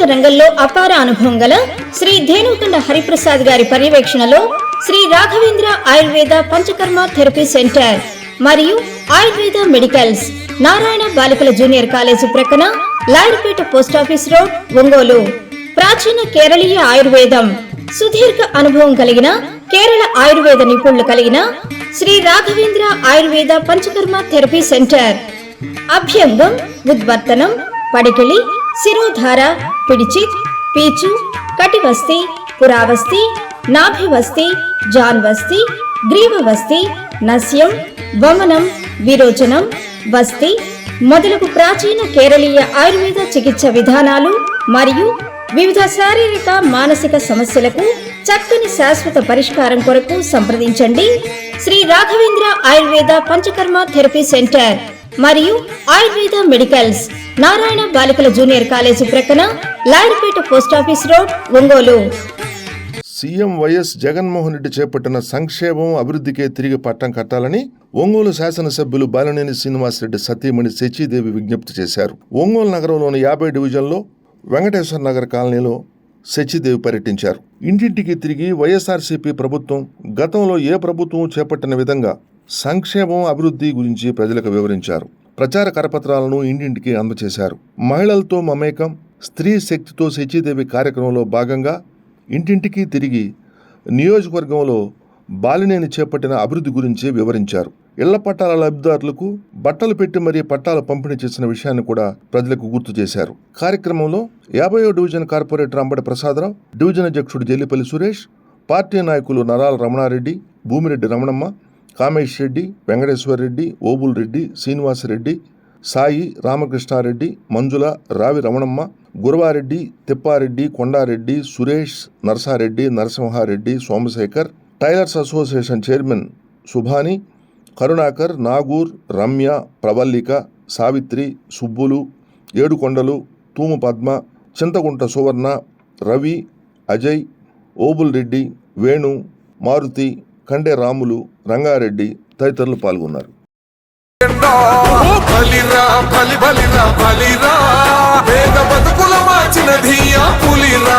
సంగీత రంగంలో అపార అనుభవం గల శ్రీ ధేనుకొండ హరిప్రసాద్ గారి పర్యవేక్షణలో శ్రీ రాఘవేంద్ర ఆయుర్వేద పంచకర్మ థెరపీ సెంటర్ మరియు ఆయుర్వేద మెడికల్స్ నారాయణ బాలికల జూనియర్ కాలేజీ ప్రక్కన లాయర్పేట పోస్టాఫీస్ రోడ్ ఒంగోలు. ప్రాచీన కేరళీయ ఆయుర్వేదం. సుదీర్ఘ అనుభవం కలిగిన కేరళ ఆయుర్వేద నిపుణులు కలిగిన శ్రీ రాఘవేంద్ర ఆయుర్వేద పంచకర్మ థెరపీ సెంటర్. అభ్యంగం ఉద్వర్తనం పడికిళి శిరోధార పిడిచిత్ పీచు కటివస్తి పురావస్తి నాభివస్తి జాన్వస్తి గ్రీవవస్తి నస్యం వమనం విరోచనం వస్తి మొదలగు ప్రాచీన కేరళీయ ఆయుర్వేద చికిత్స విధానాలు మరియు వివిధ శారీరక మానసిక సమస్యలకు చక్కని శాశ్వత పరిష్కారం కొరకు సంప్రదించండి. Shri Raghavendra Ayurveda Panchakarma therapy centre. మరియు ఆయుర్వేద మెడికల్స్. నారాయణ బాలికల జూనియర్ కాలేజీ ప్రక్కన Lawyerpet post office road Ongole. CM YS Jaganmohan Reddy చేపట్టిన సంక్షేమం అభివృద్ధికే తిరిగి పట్టం కట్టాలని ఒంగోలు శాసనసభ్యులు బాలినేని శ్రీనివాసరెడ్డి సతీమణి శచీదేవి విజ్ఞప్తి చేశారు. ఒంగోలు నగరంలోని యాభై డివిజన్లో వెంకటేశ్వర నగర్ కాలనీలో శచీదేవి పర్యటించారు. ఇంటింటికి తిరిగి వైఎస్ఆర్సీపీ ప్రభుత్వం గతంలో ఏ ప్రభుత్వం చేపట్టిన విధంగా సంక్షేమం అభివృద్ధి గురించి ప్రజలకు వివరించారు. ప్రచార కరపత్రాలను ఇంటింటికి అందజేశారు మహిళలతో మమేకం స్త్రీ శక్తితో శచీదేవి కార్యక్రమంలో భాగంగా ఇంటింటికి తిరిగి నియోజకవర్గంలో బాలినేని చేపట్టిన అభివృద్ధి గురించి వివరించారు. ఇళ్ళ పట్టాల లబ్ధిదారులకు బట్టలు పెట్టి మరీ పట్టాలు పంపిణీ చేసిన విషయాన్ని కూడా ప్రజలకు గుర్తు చేశారు. కార్యక్రమంలో యాభైవ division corporator Ambati Prasadarao division అధ్యక్షుడు జల్లిపల్లి సురేష్ పార్టీ నాయకులు నరాల Ramanareddy Bhumireddy Ramanamma Kamesh Reddy Venkateswara Reddy Obul Reddy Srinivasa Reddy Sai Ramakrishnareddy Manjula Ravi Ramanamma Guravareddy Tippareddy Kondareddy Suresh Narasareddy Narasimhareddy Somashekar tailors association chairman Subhani Karunakar Nagur Ramya Pravallika Savitri Subbulu Yedukondalu Thumu Padma Chinthagunta Suvarna Ravi Ajay Obul Reddy Venu Maruthi Kande Ramulu Rangareddy తదితరులు పాల్గొన్నారు. బలిరా బలి బలిరా బలిరా వేద బతుకుల మార్చిన ధీయా పులిరా.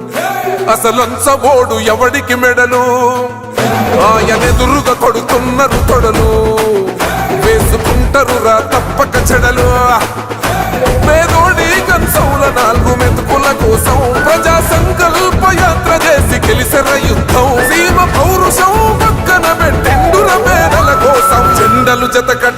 అసలంచబోడు ఎవడికి మెడలు? ఆయనెదురుగా కొడుతున్నారు తొడలు వేసుకుంటారు రా తప్పక చెడలు. పేదోడి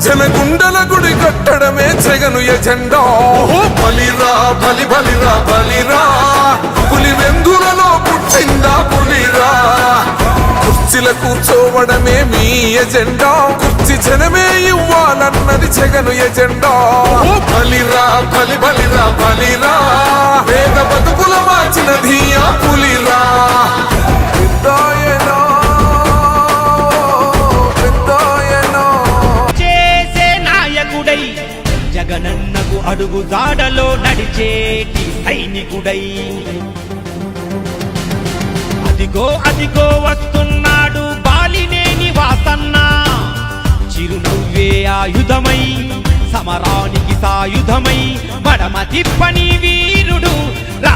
జనగుండల గుడి కట్టడమే జగను ఎజెండో. బలిరా బలి బలిరా బలిరా. పులి వెందులలో పుట్టిందా పులిరా. కుర్చీల కూర్చోవడమే మీ ఎజెండా. కుర్చీ జనమే ఇవ్వాలన్నది జగను ఎజెండా. బలిరా బలి బలిరా బలిరా. వేద బతుకుల మార్చినది ఆ పులిరా. జగనన్నకు అడుగు దాడలో నడిచేటి సైనికుడై. అదిగో అదిగో వస్తున్నాడు బాలినేని వాసన్న చిరునవ్వే ఆయుధమై సమరానికి సాయుధమై మడమ తిప్పని వీరుడు రా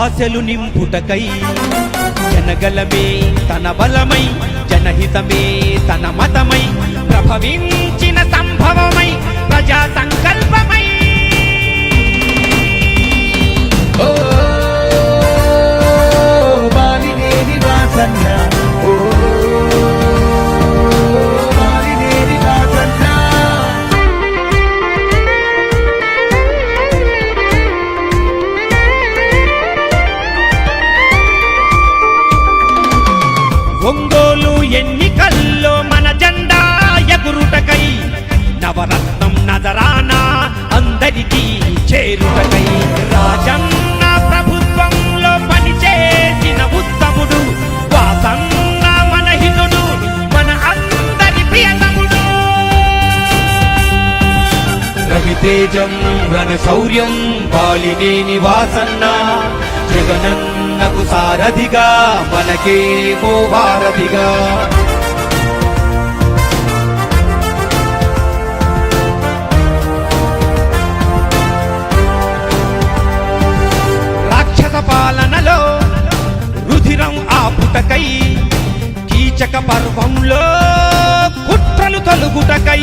ఆశలు నింపుటకై జనగలమే తన బలమై జనహితమే తన మతమై ప్రభవించిన సంభవమై ప్రజా సంకల్పమై ఓ బాలినేని వాసన్నా తేజం రణ శౌర్యం బాలినేని వాసన్న జగనన్నకు సారథిగా మనకేమో వారధిగా రాక్షస పాలనలో రుధిరం ఆపుటకై కీచక పర్వంలో కుట్రలు తొలుగుటకై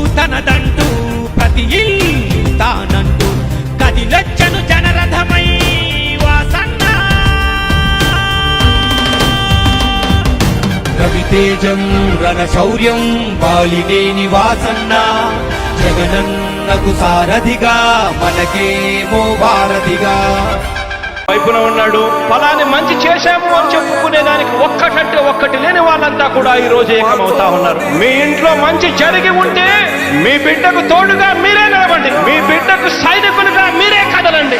తనదంటూ ప్రతి తానంటూ కదిలొచ్చను జనరథమై వాసన్న. రవితేజం రణ శౌర్యం బాలినేని వాసన్న జగనన్నకు సారథిగా మనకేమో వారధిగా వైపున ఉన్నాడు. ఫలాన్ని మంచి చేశాము అని చెప్పుకునే దానికి ఒక్కటంటే ఒక్కటి అంతా కూడా ఈ రోజు ఏకమవుతా ఉన్నారు. మీ ఇంట్లో మంచి జరిగి ఉంటే మీ బిడ్డకు తోడుగా మీరే నిలబండి మీ బిడ్డకు సైనికులుగా మీరే కదలండి.